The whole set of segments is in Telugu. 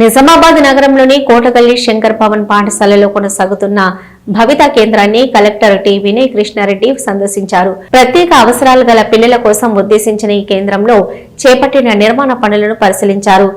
నిజామాబాద్ నగరంలోని కోటగల్లి శంకర్ పవన్ పాఠశాలలో కొనసాగుతున్న భవిత కేంద్రాన్ని కలెక్టర్ టి వినయ్ కృష్ణారెడ్డి సందర్శించారు. ప్రత్యేక అవసరాలు గల పిల్లల కోసం ఉద్దేశించిన ఈ కేంద్రంలో చేపట్టిన నిర్మాణ పనులను పరిశీలించారు.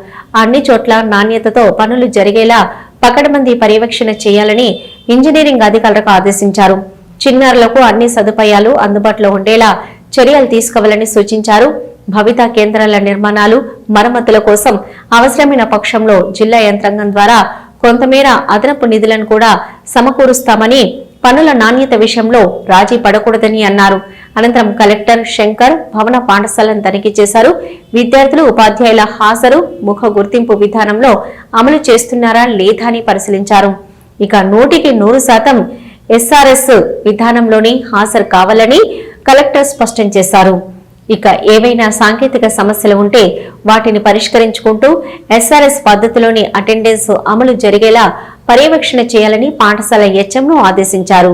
అన్ని చోట్ల నాణ్యతతో పనులు జరిగేలా పకడ్బందీ పర్యవేక్షణ చేయాలని ఇంజనీరింగ్ అధికారులకు ఆదేశించారు. చిన్నారులకు అన్ని సదుపాయాలు అందుబాటులో ఉండేలా చర్యలు తీసుకోవాలని సూచించారు. భవిత కేంద్రాల నిర్మాణాలు మరమ్మతుల కోసం అవసరమైన పక్షంలో జిల్లా యంత్రాంగం ద్వారా కొంతమేర అదనపు నిధులను కూడా సమకూరుస్తామని పనుల నాణ్యత విషయంలో రాజీ పడకూడదని అన్నారు. అనంతరం కలెక్టర్ శంకర్ భవన పాఠశాలను తనిఖీ చేశారు. విద్యార్థులు ఉపాధ్యాయుల హాజరు ముఖ గుర్తింపు విధానంలో అమలు చేస్తున్నారా లేదా అని పరిశీలించారు. ఇక నూటికి నూరు శాతం ఎస్ఆర్ఎస్ విధానంలోని హాజరు కావాలని కలెక్టర్ స్పష్టం చేశారు. ఇక ఏవైనా సాంకేతిక సమస్యలు ఉంటే వాటిని పరిష్కరించుకుంటూ ఎస్ఆర్ఎస్ పద్ధతిలోని అటెండెన్స్ అమలు జరిగేలా పర్యవేక్షణ చేయాలని పాఠశాల హెచ్ఎంను ఆదేశించారు.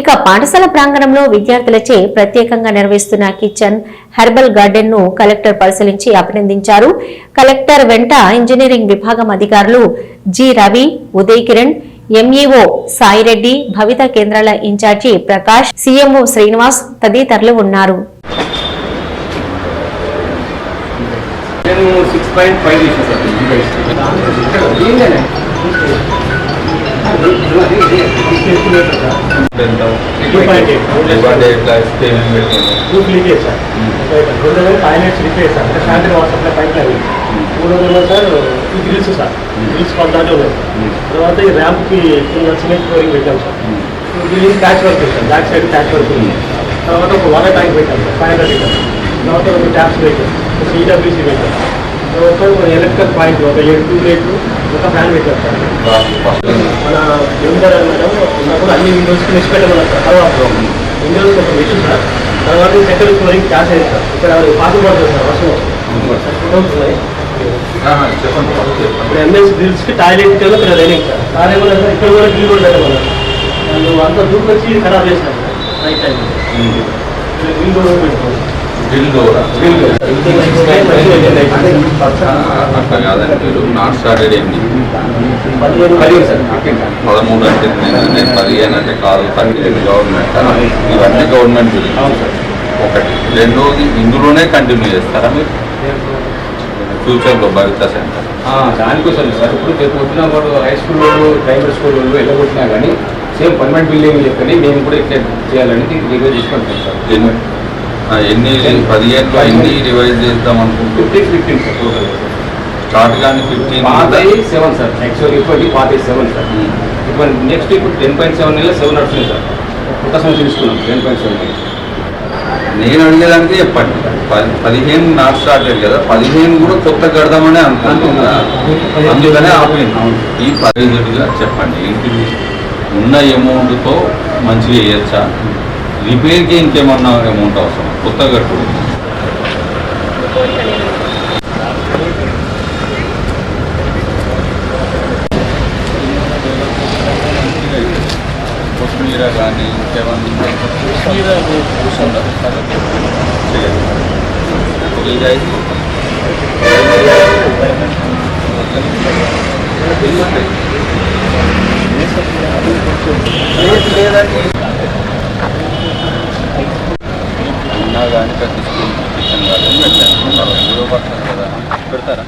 ఇక పాఠశాల ప్రాంగణంలో విద్యార్థులచే ప్రత్యేకంగా నిర్వహిస్తున్న కిచెన్ హెర్బల్ గార్డెన్ను కలెక్టర్ పరిశీలించి అభినందించారు. కలెక్టర్ వెంట ఇంజనీరింగ్ విభాగం అధికారులు జి. రవి ఉదయ్ కిరణ్ ఎంఈఓ సాయిరెడ్డి భవిత కేంద్రాల in charge Prakash CMO Srinivas తదితరులు ఉన్నారు నేను సిక్స్ పాయింట్ ఫైవ్ చేసిన సార్ గ్రూప్ లీకేజ్ సార్ రెండు వందల టాయిలెట్స్ రిపేర్ సార్ అంటే sanitary water supply pipe line మూడు సార్ ఈ గ్రిల్స్ సార్ గ్రిల్స్ పద్నాలుగు ఉన్నాయి తర్వాత ఈ ర్యాంప్కి కింద సిమెంట్ ఫ్లోరింగ్ పెట్టాం సార్ గ్రిల్ ప్యాచ్ వర్క్ చేశాం బ్యాక్ సైడ్ ప్యాచ్ వర్క్ ఉంది తర్వాత ఒక వాటర్ ట్యాంక్ పెట్టాం సార్ ఫైవ్ హండ్రెడ్ లీటర్ తర్వాత ఒక ట్యాప్స్ పెట్టాం ఒక ఈడబ్ల్యూసీ పెట్టాం ఒక ఎలక్ట్రికల్ పాయింట్ ఒక ఏడు టూ రేట్లు ఒక ఫ్యాన్ పెట్టాం సార్ మన జమీందార్ మేడం ఉన్నప్పుడు అన్ని విండోస్కి నెక్స్ట్ పెట్టమన్నారు సార్. తర్వాత విండోస్ ఒక మెషిన్ సార్. తర్వాత సెకండ్ ఫ్లోరింగ్ క్యాష్ అయింది సార్. ఇక్కడ పాత పడుతుంది సార్ వర్షం వస్తుంది ఇప్పుడు ఎంఎస్ గ్రిల్స్కి టాయిలెట్కి ఇక్కడ రైనింగ్ సార్ సార్ ఏమన్నా సార్ ఇక్కడ కూడా గ్రిల్ కూడా లేదు వాళ్ళు అంత దూరం వచ్చి ఖరాబ్ చేసినారు నైట్ టైం గ్రిల్ కూడా పెట్టుకోవాలి అట్లా కాదండి మీరు నాట్ స్టార్టెడ్ పదమూడు అంటే నేను పదిహేను అంటే కాదు పదిహేను గవర్నమెంట్ ఇవన్నీ గవర్నమెంట్ ఒకటి రెండోది ఇందులోనే కంటిన్యూ చేస్తారా మీరు ఫ్యూచర్లో భవిత సెంటర్ దానికోసం సార్. ఇప్పుడు రేపు వచ్చిన వాడు హై స్కూల్ వాళ్ళు ప్రైమరీ స్కూల్ వాళ్ళు వెళ్ళగొట్టినా కానీ సేమ్ పర్మనెంట్ బిల్డింగ్ చెప్పని మేము కూడా ఇట్లా చేయాలని రివైజ్ చేసుకుంటాం సార్. ఎన్ని పదిహేనులో ఎన్ని రివైజ్ చేద్దాం అనుకుంటూ ఫిఫ్టీన్ సార్ టోటల్ స్టార్ట్ కానీ ఫిఫ్టీన్ పాత సెవెన్ సార్ యాక్చువల్ ఇప్పటి పాత సెవెన్ సార్ ఇప్పుడు నెక్స్ట్ ఇప్పుడు టెన్ పాయింట్ సెవెన్ నెల సెవెన్ నడుస్తుంది సార్ కొత్త సంవత్సరం తీసుకున్నాం టెన్ పాయింట్ సెవెన్ నేను అడిగేదానికి చెప్పండి. పది- పదిహేను నాట్ స్టార్టెడ్ కదా పదిహేను కూడా కొత్త కడదామని అనుకుంటున్నా. అందుకనే ఆపింది ఈ పదిహేడుగా చెప్పండి. ఏంటి ఉన్న అమౌంట్తో మంచిగా వేయచ్చా రిపేర్కి ఇంకేమన్నా అమౌంట్ అవసరం కొత్త కట్టుడు కొత్తిమీర కానీ ఇంకేమన్నా కొత్తిమీర కూర్చుందా చేయండి ఇది అయితే ఉన్నా కానీ ప్రతి పెట్టాను కదా పెడతారా?